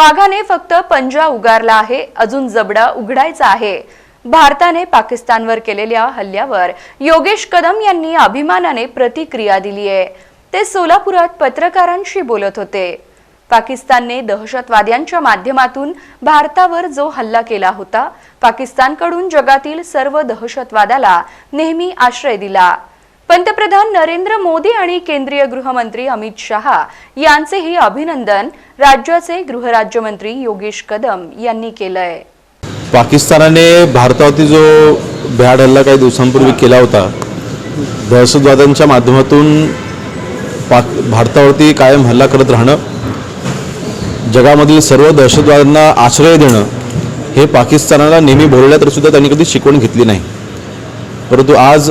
वाघाने फक्त पंजा उगारला आहे अजून जबडा उघडायचा आहे. भारताने पाकिस्तानवर केलेल्या हल्ल्यावर योगेश कदम यांनी अभिमानाने प्रतिक्रिया दिली आहे. ते सोलापुरात पत्रकारांशी बोलत होते. पाकिस्तानने दहशतवाद्यांच्या माध्यमातून भारतावर जो हल्ला केला होता पाकिस्तानकडून जगातील सर्व दहशतवादाला नेहमी आश्रय दिला. पंतप्रधान नरेंद्र मोदी आणि केंद्रीय गृहमंत्री अमित शहा यांचेही अभिनंदन राज्याचे गृहराज्यमंत्री योगेश कदम यांनी केलंय. पाकिस्तानाने भारतावरती जो भ्याड हल्ला काही दिवसांपूर्वी केला होता दहशतवाद्यांच्या माध्यमातून पाक भारतावरती कायम हल्ला करत राहणं जगामधील सर्व दहशतवाद्यांना आश्रय देणं हे पाकिस्तानाला नेहमी बोलल्या तर सुद्धा त्यांनी कधी शिकवण घेतली नाही. परंतु आज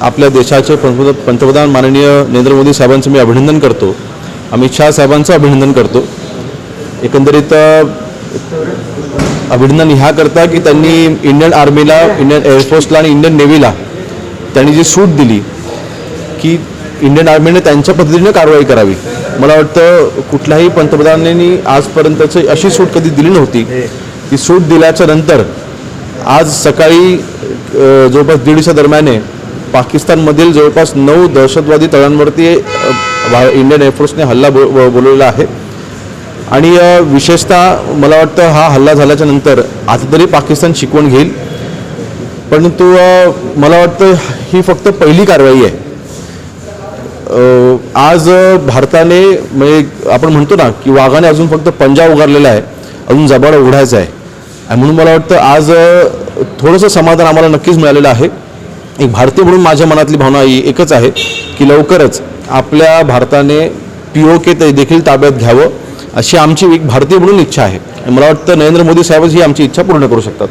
आपल्या देशाचे पंतप्रधान पंतप्रधान माननीय नरेंद्र मोदी साहेबांचं मी अभिनंदन करतो. अमित शहा साहेबांचं अभिनंदन करतो. एकंदरीत अभिनंदन ह्या करता की त्यांनी इंडियन आर्मीला इंडियन एअरफोर्सला आणि इंडियन नेव्हीला त्यांनी जी सूट दिली की इंडियन आर्मीने त्यांच्या पद्धतीने कारवाई करावी. मला वाटतं कुठल्याही पंतप्रधानांनी आजपर्यंतची अशी सूट कधी दिली नव्हती. ती सूट दिल्याच्या नंतर आज सकाळी जवळपास दीडच्या दरम्याने पाकिस्तानमधील जवळपास नऊ दहशतवादी तळांवरती इंडियन एअरफोर्सने हल्ला बो बोलवलेला आहे. आणि विशेषतः मला वाटतं हा हल्ला झाल्याच्यानंतर आता तरी पाकिस्तान शिकवण घेईल. परंतु मला वाटतं ही फक्त पहिली कारवाई आहे. आज भारताने म्हणजे आपण म्हणतो ना की वाघाने अजून फक्त पंजा उगारलेला आहे. अजून जबाडा उघडायचा आहे. आणि म्हणून मला वाटतं आज थोडंसं समाधान आम्हाला नक्कीच मिळालेलं आहे. एक भारतीय म्हणून माझ्या मनातली भावना ही एकच आहे की लवकरच आपल्या भारताने पी ओ के ते देखील ताब्यात घ्यावं अशी आमची एक भारतीय म्हणून इच्छा आहे. मला वाटतं नरेंद्र मोदी साहेबच ही आमची इच्छा पूर्ण करू शकतात.